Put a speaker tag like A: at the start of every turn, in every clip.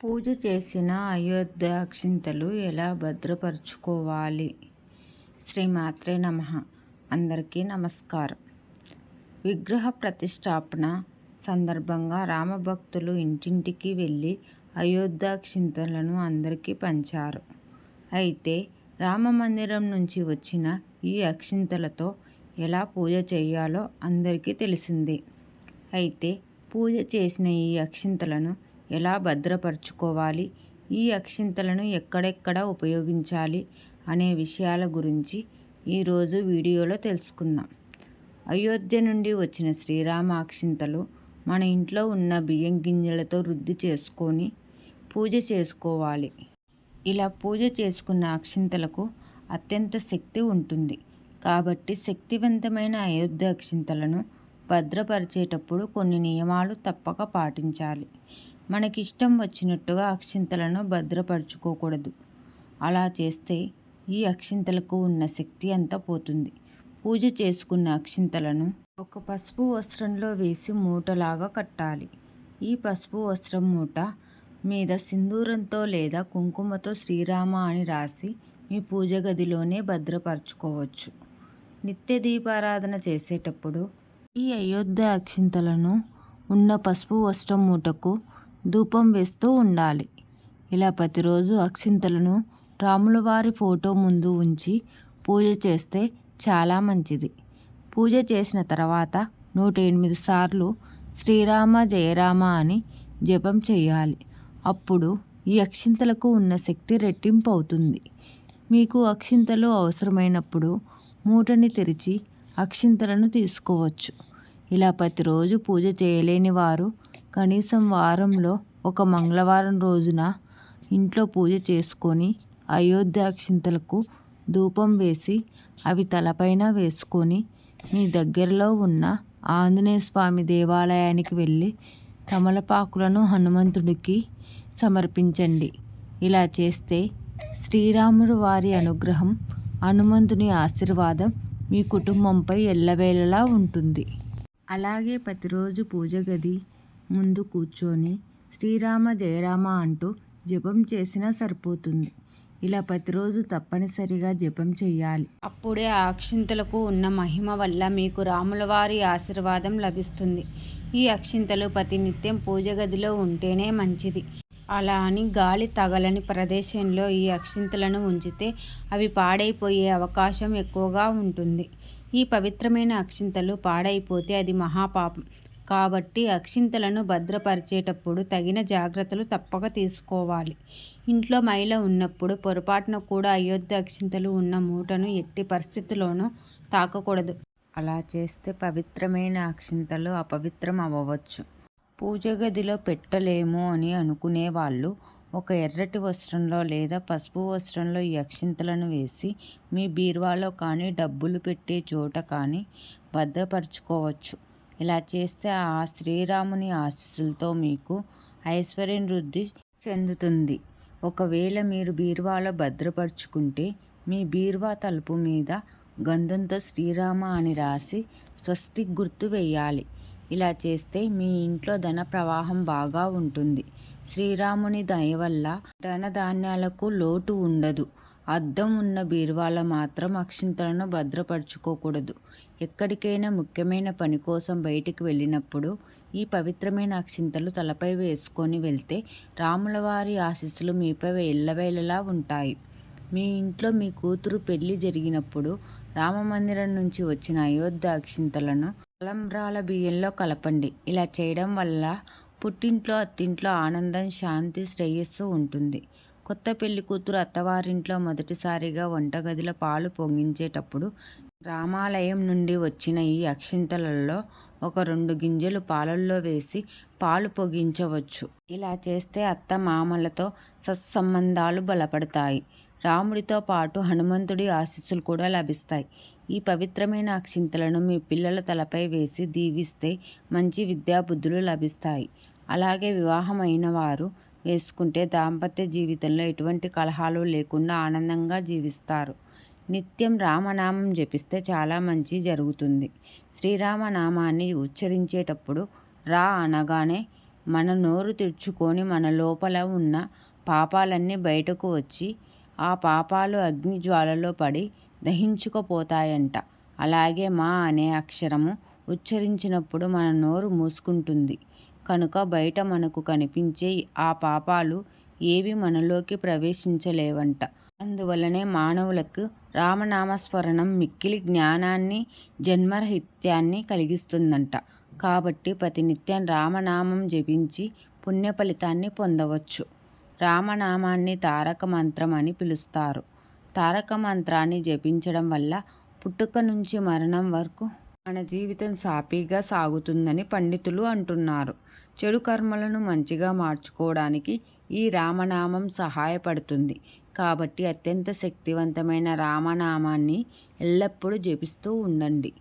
A: పూజ చేసిన అయోధ్యాక్షింతలు ఎలా భద్రపరుచుకోవాలి? శ్రీమాత్రే నమ. అందరికీ నమస్కారం. విగ్రహ ప్రతిష్టాపన సందర్భంగా రామభక్తులు ఇంటింటికి వెళ్ళి అయోధ్యాక్షింతలను అందరికీ పంచారు. అయితే రామ మందిరం నుంచి వచ్చిన ఈ అక్షింతలతో ఎలా పూజ చేయాలో అందరికీ తెలిసిందే. అయితే పూజ చేసిన ఈ అక్షింతలను ఎలా భద్రపరచుకోవాలి? ఈ అక్షింతలను ఎక్కడెక్కడ ఉపయోగించాలి? అనే విషయాల గురించి ఈరోజు వీడియోలో తెలుసుకుందాం. అయోధ్య నుండి వచ్చిన శ్రీరామ అక్షింతలు మన ఇంట్లో ఉన్న బియ్యం గింజలతో రుద్ది చేసుకొని పూజ చేసుకోవాలి. ఇలా పూజ చేసుకున్న అక్షింతలకు అత్యంత శక్తి ఉంటుంది. కాబట్టి శక్తివంతమైన అయోధ్య అక్షింతలను భద్రపరిచేటప్పుడు కొన్ని నియమాలు తప్పక పాటించాలి. మనకిష్టం వచ్చినట్టుగా అక్షింతలను భద్రపరచుకోకూడదు. అలా చేస్తే ఈ అక్షింతలకు ఉన్న శక్తి అంతా పోతుంది. పూజ చేసుకున్న అక్షింతలను ఒక పసుపు వస్త్రంలో వేసి మూటలాగా కట్టాలి. ఈ పసుపు వస్త్రం మూట మీద సింధూరంతో లేదా కుంకుమతో శ్రీరామ అని రాసి మీ పూజ గదిలోనే భద్రపరచుకోవచ్చు. నిత్య దీపారాధన చేసేటప్పుడు ఈ అయోధ్య అక్షింతలను ఉన్న పసుపు వస్త్రం మూటకు ధూపం వేస్తూ ఉండాలి. ఇలా ప్రతిరోజు అక్షింతలను రాములవారి ఫోటో ముందు ఉంచి పూజ చేస్తే చాలా మంచిది. పూజ చేసిన తర్వాత నూట ఎనిమిది సార్లు శ్రీరామ జయరామ అని జపం చేయాలి. అప్పుడు ఈ అక్షింతలకు ఉన్న శక్తి రెట్టింపు అవుతుంది మీకు అక్షింతలు అవసరమైనప్పుడు మూటని తెరిచి అక్షింతలను తీసుకోవచ్చు. ఇలా ప్రతిరోజు పూజ చేయలేని వారు కనీసం వారంలో ఒక మంగళవారం రోజున ఇంట్లో పూజ చేసుకొని అయోధ్యాక్షింతలకు ధూపం వేసి అవి తలపైన వేసుకొని మీ దగ్గరలో ఉన్న ఆంజనేయ స్వామి దేవాలయానికి వెళ్ళి తమలపాకులను హనుమంతుడికి సమర్పించండి. ఇలా చేస్తే శ్రీరాముడు వారి అనుగ్రహం హనుమంతుని ఆశీర్వాదం మీ కుటుంబంపై ఎల్లవేళలా ఉంటుంది. అలాగే ప్రతిరోజు పూజ గది ముందు కూర్చొని శ్రీరామ జయరామ అంటూ జపం చేసినా సరిపోతుంది. ఇలా ప్రతిరోజు తప్పనిసరిగా జపం చేయాలి. అప్పుడే ఆ అక్షింతలకు ఉన్న మహిమ వల్ల మీకు రాముల వారి ఆశీర్వాదం లభిస్తుంది. ఈ అక్షింతలు ప్రతినిత్యం పూజ గదిలో ఉంటేనే మంచిది. అలా అని గాలి తగలని ప్రదేశంలో ఈ అక్షింతలను ఉంచితే అవి పాడైపోయే అవకాశం ఎక్కువగా ఉంటుంది. ఈ పవిత్రమైన అక్షింతలు పాడైపోతే అది మహాపాపం. కాబట్టి అక్షింతలను భద్రపరిచేటప్పుడు తగిన జాగ్రత్తలు తప్పక తీసుకోవాలి. ఇంట్లో మైల ఉన్నప్పుడు పొరపాటున కూడా అయోధ్య అక్షింతలు ఉన్న మూటను ఎట్టి పరిస్థితుల్లోనూ తాకకూడదు. అలా చేస్తే పవిత్రమైన అక్షింతలు అపవిత్రం అవ్వవచ్చు. పూజ గదిలో పెట్టలేము అని అనుకునే వాళ్ళు ఒక ఎర్రటి వస్త్రంలో లేదా పసుపు వస్త్రంలో ఈ అక్షింతలను వేసి మీ బీరువాలో కానీ డబ్బులు పెట్టే చోట కానీ భద్రపరచుకోవచ్చు. ఇలా చేస్తే ఆ శ్రీరాముని ఆశీస్సులతో మీకు ఐశ్వర్యం వృద్ధి చెందుతుంది. ఒకవేళ మీరు బీరువాలో భద్రపరుచుకుంటే మీ బీరువా తలుపు మీద గంధంతో శ్రీరామ అని రాసి స్వస్తి గుర్తు వేయాలి. ఇలా చేస్తే మీ ఇంట్లో ధన ప్రవాహం బాగా ఉంటుంది. శ్రీరాముని దయ వల్ల ధన ధాన్యాలకు లోటు ఉండదు. అద్దం ఉన్న బీరువాల మాత్రం అక్షింతలను భద్రపరచుకోకూడదు. ఎక్కడికైనా ముఖ్యమైన పని కోసం బయటికి వెళ్ళినప్పుడు ఈ పవిత్రమైన అక్షింతలు తలపై వేసుకొని వెళ్తే రాములవారి ఆశీస్సులు మీపై ఎల్లవేళలా ఉంటాయి. మీ ఇంట్లో మీ కూతురు పెళ్ళి జరిగినప్పుడు రామమందిరం నుంచి వచ్చిన అయోధ్య అక్షింతలను తలంబ్రాల బియ్యంలో కలపండి. ఇలా చేయడం వల్ల పుట్టింట్లో అత్తింట్లో ఆనందం శాంతి శ్రేయస్సు ఉంటుంది. కొత్త పెళ్ళి కూతురు అత్తవారింట్లో మొదటిసారిగా వంటగదిలో పాలు పొంగించేటప్పుడు రామాలయం నుండి వచ్చిన ఈ అక్షింతలలో ఒక రెండు గింజలు పాలల్లో వేసి పాలు పొగించవచ్చు. ఇలా చేస్తే అత్త మామలతో సత్సంబంధాలు బలపడతాయి. రాముడితో పాటు హనుమంతుడి ఆశీస్సులు కూడా లభిస్తాయి. ఈ పవిత్రమైన అక్షింతలను మీ పిల్లల తలపై వేసి దీవిస్తే మంచి విద్యాబుద్ధులు లభిస్తాయి. అలాగే వివాహమైన వారు వేసుకుంటే దాంపత్య జీవితంలో ఎటువంటి కలహాలు లేకుండా ఆనందంగా జీవిస్తారు. నిత్యం రామనామం జపిస్తే చాలా మంచి జరుగుతుంది. శ్రీరామనామాన్ని ఉచ్చరించేటప్పుడు రా అనగానే మన నోరు తెచ్చుకొని మన లోపల ఉన్న పాపాలన్నీ బయటకు వచ్చి ఆ పాపాలు అగ్ని జ్వాలలో పడి దహించుకుపోతాయంట. అలాగే మా అనే అక్షరము ఉచ్చరించినప్పుడు మన నోరు మూసుకుంటుంది. కనుక బయట మనకు కనిపించే ఆ పాపాలు ఏవి మనలోకి ప్రవేశించలేవంట. అందువలనే మానవులకు రామనామస్మరణం మిక్కిలి జ్ఞానాన్ని జన్మరహిత్యాన్ని కలిగిస్తుందంట. కాబట్టి ప్రతినిత్యం రామనామం జపించి పుణ్య ఫలితాన్ని పొందవచ్చు. రామనామాన్ని తారక మంత్రం అని పిలుస్తారు. తారక మంత్రాన్ని జపించడం వల్ల పుట్టుక నుంచి మరణం వరకు మన జీవితం సాఫీగా సాగుతుందని పండితులు అంటున్నారు. చెడు కర్మలను మంచిగా మార్చుకోవడానికి ఈ రామనామం సహాయపడుతుంది. కాబట్టి అత్యంత శక్తివంతమైన రామనామాన్ని ఎల్లప్పుడూ జపిస్తూ ఉండండి.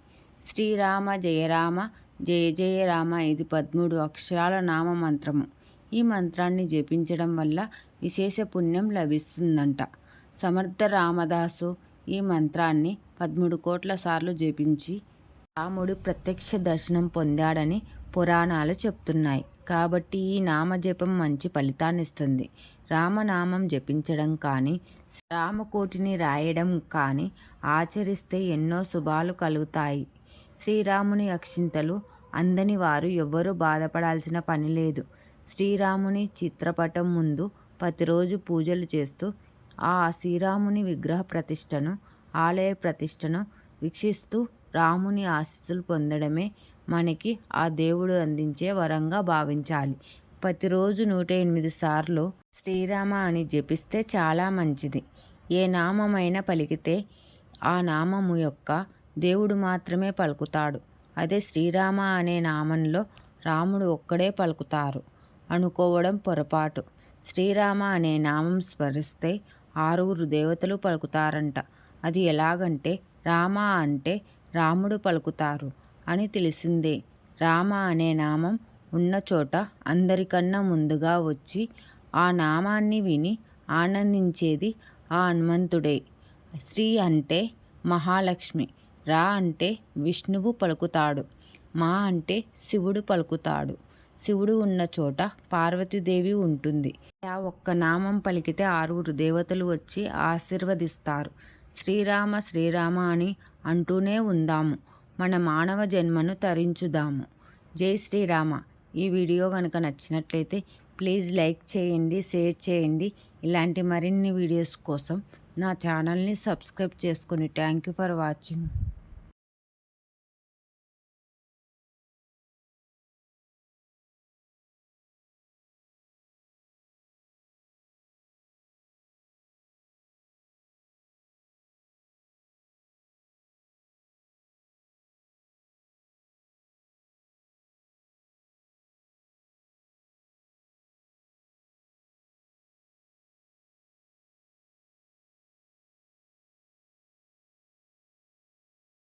A: శ్రీరామ జయరామ జయ జయ రామ ఇది పదమూడు అక్షరాల నామ మంత్రము ఈ మంత్రాన్ని జపించడం వల్ల విశేష పుణ్యం లభిస్తుందంట. సమర్థ రామదాసు ఈ మంత్రాన్ని పదమూడు కోట్ల సార్లు జపించి రాముడు ప్రత్యక్ష దర్శనం పొందాడని పురాణాలు చెప్తున్నాయి. కాబట్టి ఈ నామజపం మంచి ఫలితాన్ని ఇస్తుంది రామనామం జపించడం కానీ రామకోటిని రాయడం కానీ ఆచరిస్తే ఎన్నో శుభాలు కలుగుతాయి. శ్రీరాముని అక్షింతలు అందని వారు ఎవ్వరూ బాధపడాల్సిన పని లేదు. శ్రీరాముని చిత్రపటం ముందు ప్రతిరోజు పూజలు చేస్తూ ఆ శ్రీరాముని విగ్రహ ప్రతిష్టను ఆలయ ప్రతిష్టను వీక్షిస్తూ రాముని ఆశీస్సులు పొందడమే మనకి ఆ దేవుడు అందించే వరంగా భావించాలి. ప్రతిరోజు నూట ఎనిమిది సార్లు శ్రీరామ అని జపిస్తే చాలా మంచిది. ఏ నామమైనా పలికితే ఆ నామము యొక్క దేవుడు మాత్రమే పలుకుతాడు. అదే శ్రీరామ అనే నామంలో రాముడు ఒక్కడే పలుకుతారు. అనుకోవడం పొరపాటు. శ్రీరామ అనే నామం స్మరిస్తే ఆరుగురు దేవతలు పలుకుతారంట. అది ఎలాగంటే రామ అంటే రాముడు పలుకుతారు అని తెలిసిందే. రామ అనే నామం ఉన్న చోట అందరికన్నా ముందుగా వచ్చి ఆ నామాన్ని విని ఆనందించేది ఆ హనుమంతుడే. శ్రీ అంటే మహాలక్ష్మి రా అంటే విష్ణువు పలుకుతాడు మా అంటే శివుడు పలుకుతాడు. శివుడు ఉన్న చోట పార్వతీదేవి ఉంటుంది. ఆ ఒక్క నామం పలికితే ఆరుగురు దేవతలు వచ్చి ఆశీర్వదిస్తారు. శ్రీరామ శ్రీరామ అని అంటూనే ఉందాము. మన మానవ జన్మను తరించుదాము. జై శ్రీరామ. ఈ వీడియో కనుక నచ్చినట్లయితే ప్లీజ్ లైక్ చేయండి షేర్ చేయండి. ఇలాంటి మరిన్ని వీడియోస్ కోసం నా ఛానల్ని సబ్స్క్రైబ్ చేసుకొని థ్యాంక్ యూ ఫర్ వాచింగ్.